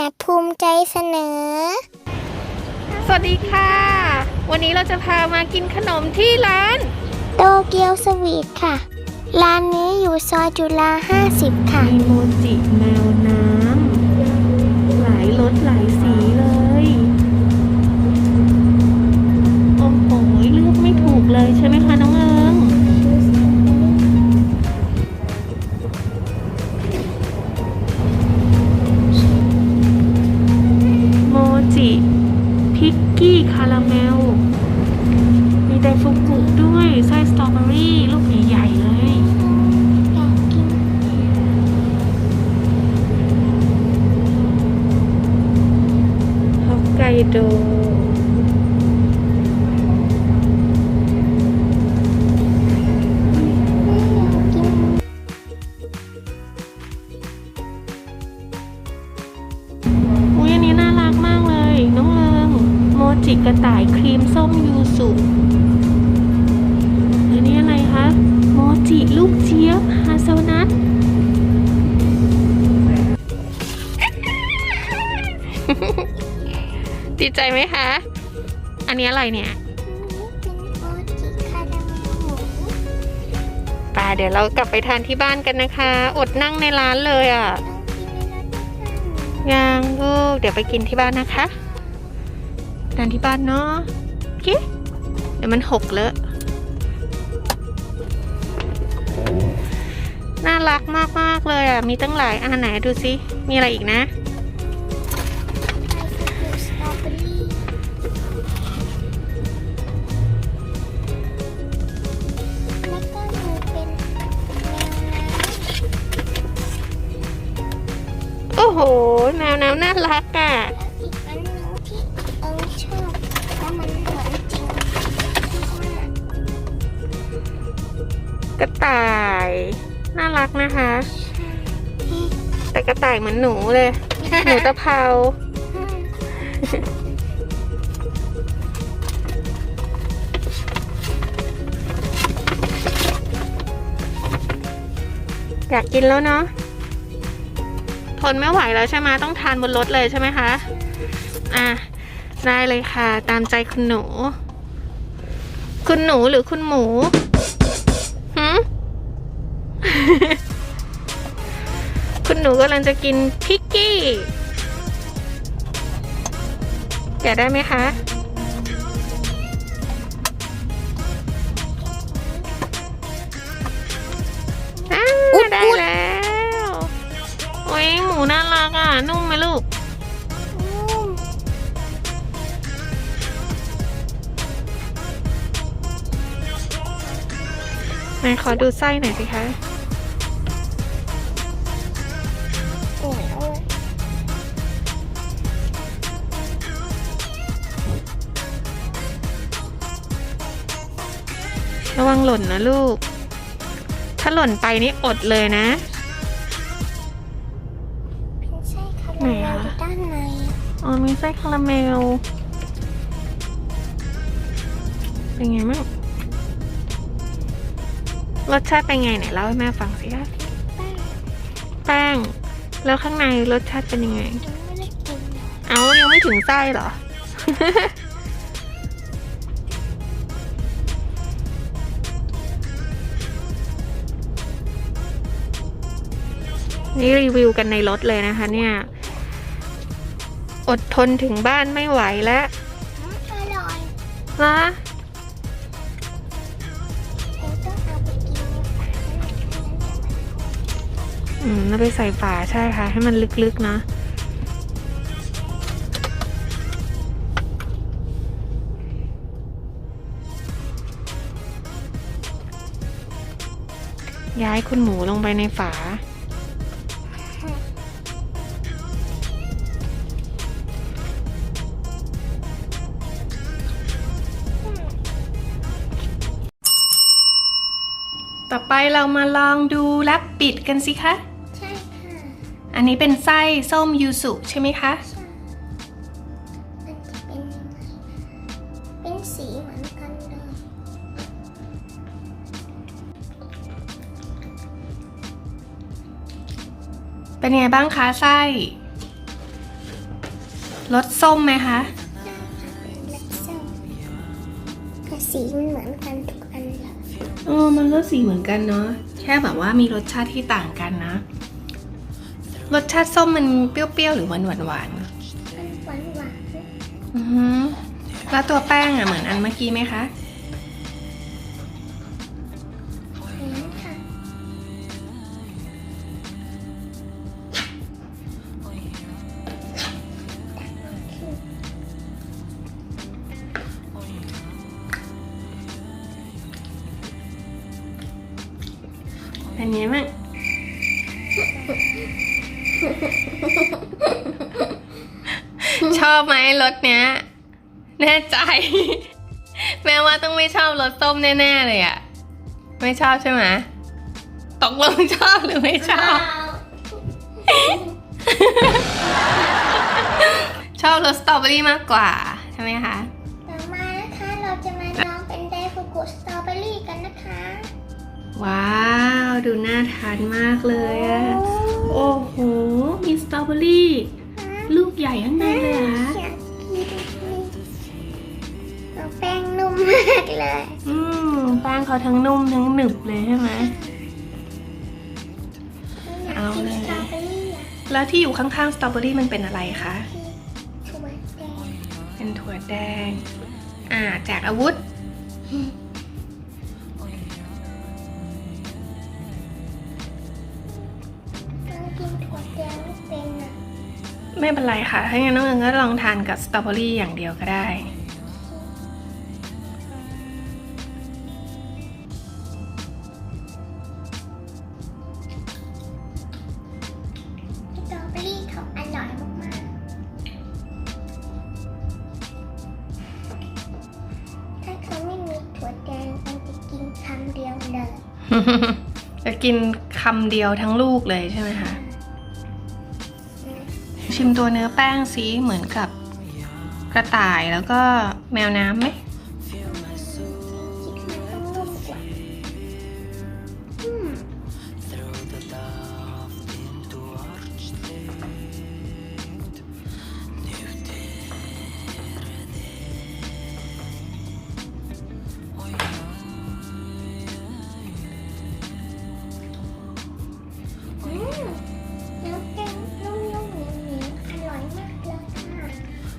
Baby Kid Mania ภูมิใจเสนอ สวัสดีค่ะ วันนี้เราจะพามากินขนมที่ร้าน โตเกียวสวีทค่ะ ร้านนี้อยู่ซอยจุฬา50 ค่ะ มีโมจิแมวน้ำหลายรสหลายสีเลย พิกกี้คาราเมล มีไดฟุกุด้วย ไส้สตรอเบอรี่ ลูกหมี รีมส้มยูสุอันนี้อะไรคะโมจิลูกเจี๊ยบฮาเซลนัทดีใจไหมคะ อันนี้อะไรเนี่ยปลาเดี๋ยวเรากลับไปทานที่บ้านกันนะคะ อดนั่งในร้านเลยอะยังลูกเดี๋ยวไปกินที่บ้านนะคะทานที่บ้านเนาะ เค เดี๋ยวมันหกเลอะ น่ารักมากๆเลยอะ มีตั้งหลายอันไหนดูสิมีอะไรอีกนะสตรอเบอรี่แล้วก็หนูเป็นแมวน้ำโอ้โหแมวน้ำน่ารักอะ กระต่าย น่ารักนะคะ แต่กระต่ายเหมือนหนูเลย หนูตะเภาอยากกินแล้วเนาะทนไม่ไหวแล้วใช่ไหมต้องทานบนรถเลยใช่ไหมคะ อะ ได้เลยค่ะ ตามใจคุณหนู คุณหนูหรือคุณหมูหืม คุณหนูกำลังจะกินพิกกี้ แกะได้ไหมคะอ่าได้แล้ว โอ้ยหมูน่ารักอะ นุ่มไหมลูกนุ่มไหนขอดูไส้หน่อยสิคะ วังหล่นนะลูก ถ้าหล่นไปนี่อดเลยนะเป็นไส้คาราเมลอยู่ด้านในอะอ๋อมีไส้คาราเมล เป็นไงบ้างรสชาติเป็นไงไหนเล่าให้แม่ฟังสิคะแป้งแป้ง แล้วข้างในรสชาติเป็นยังไง ยังไม่ได้กินเลยเอายังไม่ถึงไส้เหรอ นี่รีวิวกันในรถเลยนะคะ เนี่ย อดทนถึงบ้านไม่ไหวแล้วอร่อยนะเดี๋ยวต้องเอาปกินในฝาแล้วอืมแล้วไปใส่ฝาใช่ค่ะ ให้มันลึกๆนะย้ายคุณหมูลงไปในฝา ต่อไปเรามาลองดูแรปปิดกันสิคะ ใช่ค่ะอันนี้เป็นไส้ส้มยูสุใช่ไหมคะ ใช่มันจะเป็นยังไงเป็นสีเหมือนกันเลยเป็นไงบ้างคะไส้อรสส้มไหมคะเป็นรสส้มแต่สีมันเหมือนกันทุกอัน เลยเออมันก็สีเหมือนกันเนาะแค่แบบว่ามีรสชาติที่ต่างกันนะ รสชาติส้มมันเปรี้ยวๆหรือหวานหวานหวานมันหวานหวานๆอือฮึแล้วตัวแป้งอะเหมือนอันเมื่อกี้ไหมคะ เป็นไงบ้างชอบไหมรสเนี้ย แน่ใจ แม้ว่าต้องไม่ชอบรสส้มแน่ๆเลยอะไม่ชอบใช่ไหมตกลงชอบหรือไม่ชอบ ชอบรสสตรอเบอรี่มากกว่า ใช่ไหมคะต่อมานะคะเราจะมาลองเป็นไดฟูกุสตรอเบอรี่กันนะคะ ว้าว ดูน่าทานมากเลยอะโอ้โห มีสตรอเบอรี่ ลูกใหญ่ข้างในเลยเหรอะอยากกินเอาแป้งนุ่มมากเลย อืมแป้งเขาทั้งนุ่มทั้งหนึบเลยใช่ไหมอยากเอากินเลยสตรอเบอรี่อะแล้วที่อยู่ข้างๆสตรอเบอรี่มันเป็นอะไรคะที่ถั่วแดงเป็นถั่วแดง อ่าแจกอาวุธ ไม่เป็นไรค่ะ ถ้างั้นน้องเอิงก็ลองทานกับสตรอเบอรี่อย่างเดียวก็ได้ สตรอเบอรี่เขาอร่อยมากๆ ถ้าเขาไม่มีถั่วแดงมันจะกินคำเดียวเลย จะกินคำเดียวทั้งลูกเลยใช่ไหมคะ ชิมตัวเนื้อแป้งสีเหมือนกับกระต่ายแล้วก็แมวน้ำไหม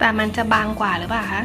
แต่มันจะบางกว่าหรือเปล่าคะ